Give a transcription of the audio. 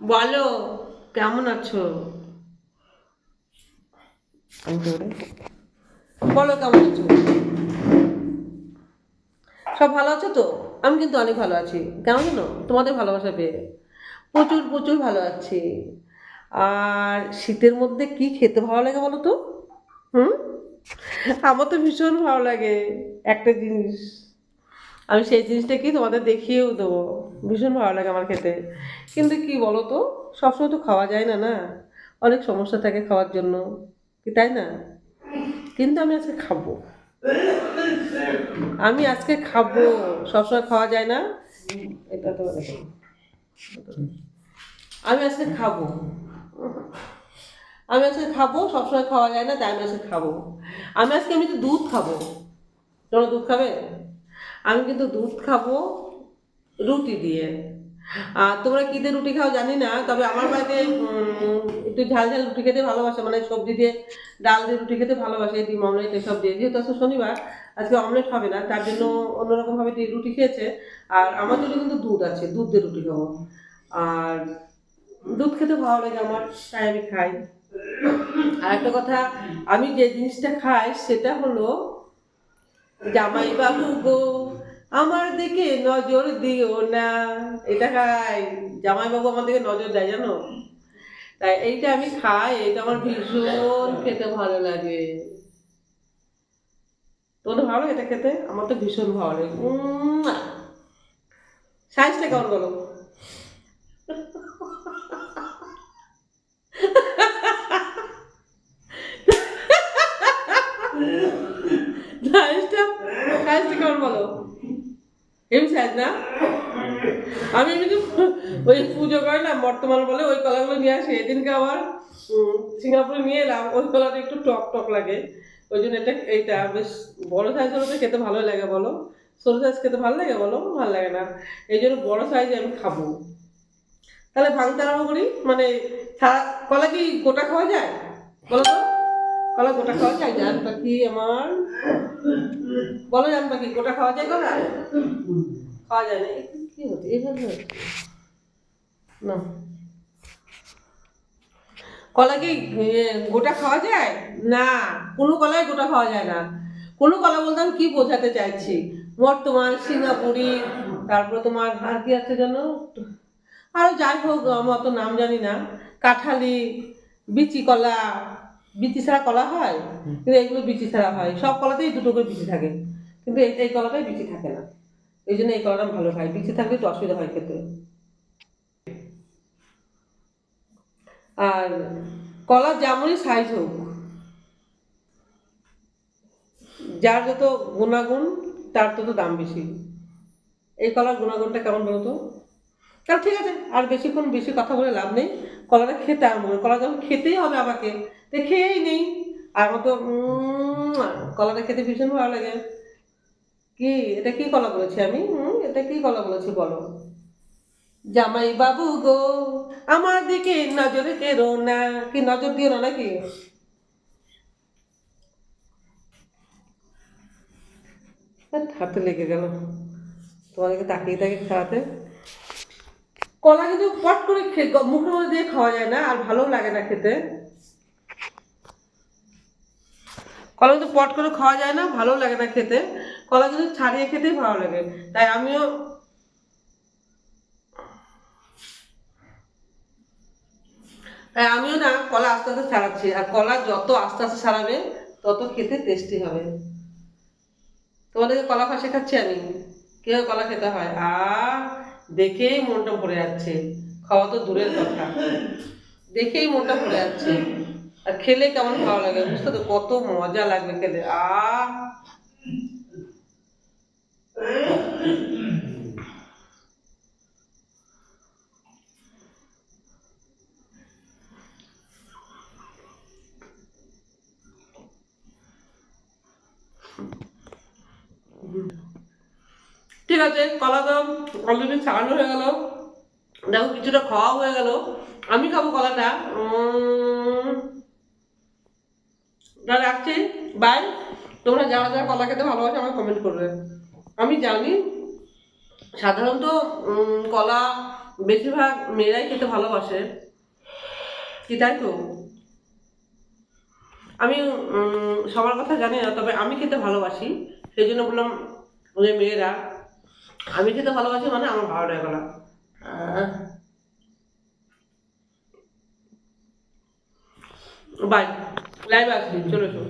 বলো কেমন আছো? বলো কেমন আছো? সব ভালো আছো তো? আমি কিন্তু অনেক ভালো আছি। কেমন জানো? তোমাদের ভালোবাসা পেয়ে প্রচুর প্রচুর ভালো আছি। আর শীতের মধ্যে কি খেতে ভালো লাগে বলো তো? হুম? আমার তো ভীষণ ভালো লাগে একটা জিনিস। আমি সেই জিনিসটা কি তোমাদের দেখিয়েও দেবো। ভীষণ ভালো লাগে আমার খেতে। কিন্তু কি বলো তো সবসময় তো খাওয়া যায় না না? অনেক সমস্যা থাকে খাওয়ার জন্য। কি তাই না? কিন্তু আমি আজকে খাব। আমি আজকে খাব। সবসময় খাওয়া যায় না? এটা তো আমি আজকে খাব। আমি আজকে খাব, সবসময় খাওয়া যায় না, তাই আমি আজকে খাব। আমি আজকে আমি তো দুধ খাব। তোমরা দুধ খাবে? আমি কিন্তু দুধ খাব রুটি দিয়ে। আর তোমরা কী দিয়ে রুটি খাও জানি না, তবে আমার বাড়িতে একটু ঝাল ঝাল রুটি খেতে ভালোবাসে মানে সবজি দিয়ে, ডাল দিয়ে রুটি খেতে ভালোবাসে, ডিম অমলেট এসব দিয়ে। যেহেতু আজকে শনিবার, আজকে অমলেট হবে না, তার জন্য অন্যরকমভাবে রুটি খেয়েছে। আর আমার জন্য কিন্তু দুধ আছে, দুধ দিয়ে রুটি খাব। আর দুধ খেতে ভালো লাগে আমার, তাই আমি খাই। আর একটা কথা, আমি যে জিনিসটা খাই, সেটা হলো জামাই বাবু গো। আমার দিকে নজর দিও না। এটা খাই। জামাই বাবু আমার দিকে নজর দেয়, জানো? তাই এইটা আমি খাই এটা আমার ভীষণ খেতে ভালো লাগে। তোর ভালো এটা খেতে? আমার তো ভীষণ ভালো লাগে। সাইজটা কেমন বলো? সাইজটা সাইজটা কেমন বলো? না? আমি এমনি ওই পুজো করে না, বর্তমান বলে ওই কলাগুলো নিয়ে আসি। এদিনকে আবার সিঙ্গাপুরে নিয়ে এলাম, ওই কলাটা একটু টক টক লাগে। ওই জন্য এটা এইটা বেশ বড় সাইজ হলে তো খেতে ভালোই লাগে বলো। ছোটো সাইজ খেতে ভালো লাগে বলো, ভালো লাগে না। এই জন্য বড় সাইজে আমি খাব। তাহলে ভাঙতে আরম্ভ করি মানে সারা কলা কি গোটা খাওয়া যায়? বলো তো। কলা গোটা খাওয়া যায়? জান পাখি আমার, বলো জান পাখি, গোটা খাওয়া যায় কলা? খাওয়া যায় না। কি কলা কি গোটা খাওয়া যায়? না। কোনো কলাই গোটা খাওয়া যায় না। কোনো কলা বলতে আমি কি বোঝাতে চাইছি? বর্তমান সিঙ্গাপুরি, তারপরে তোমার আর কি আছে যেন? আরও যাই হোক আমি অত নাম জানি না। কাঁঠালি, বিচি কলা, বিচি ছাড়া কলা হয়? কিন্তু এগুলো বিচি ছাড়া হয়। সব কলাতেই দুটো করে বিচি থাকে। কিন্তু এই কলাটাই বিচি থাকে না। এই জন্য এই কলাটা ভালো খাই বিচি থাকলে একটু অসুবিধা হয় খেতে। আর কলা যেমনই সাইজ হোক, যার যত গুণাগুণ, তার তত দাম বেশি। এই কলার গুণাগুণটা কেমন বলো তো? তাহলে ঠিক আছে, আর বেশিক্ষণ বেশি কথা বলে লাভ নেই। কলাটা খেতে আরম্ভ করি। কলা যখন খেতেই হবে আমাকে, তো খেয়েই নেই। আর আমার তো কলাটা খেতে ভীষণ ভালো লাগে। কি? এটা কি কলা বলেছি আমি? হুম, এটা কি কলা বলেছি বলো। জামাই বাবু গো, আমার দিকে নজর কেরো না। কি, নজর দিও না নাকি? হাতে লেগে গেল। তোমাদেরকে তাকিয়ে তাকিয়ে খাওয়াতে কলা কিন্তু পট করে মুখের মধ্যে দিয়ে খাওয়া যায় না, আর ভালো লাগে না খেতে। কলা কিন্তু পট করে খাওয়া যায় না, ভালো লাগে না খেতে। কলা কিন্তু ছাড়িয়ে খেতেই ভালো লাগে। তাই আমিও তাই আমিও না কলা আস্তে আস্তে ছাড়াচ্ছি। আর কলা যত আস্তে আস্তে ছাড়াবে, তত খেতে টেস্টি হবে। তোমাদেরকে কলা খাওয়া শেখাচ্ছি আমি। কেউ কলা খেতে হয়? আর দেখেই মনটা ভরে যাচ্ছে। খাওয়া তো দূরের কথা। দেখেই মনটা ভরে যাচ্ছে। আর খেলে কেমন ভালো লাগে বুঝতে তো কত মজা লাগবে খেলে, আ। ঠিক আছে কলা তো অলরেডি ছাড়ানো হয়ে গেল। দেখো, কিছুটা খাওয়া হয়ে গেল। আমি খাব কলাটা। তাহলে রাখছি। বাই তোমরা যারা যারা কলা খেতে ভালোবাসো, আমাকে কমেন্ট করবে। আমি জানি, সাধারণত কলা বেশিরভাগ মেয়েরাই খেতে ভালোবাসে। কি তাই তো? আমি সবার কথা জানি না, তবে আমি খেতে ভালোবাসি। সেই জন্য বললাম যে মেয়েরা, আমি খেতে ভালোবাসি মানে আমার ভালো লাগে কলা বাই লাইভ আসবি চলে এসো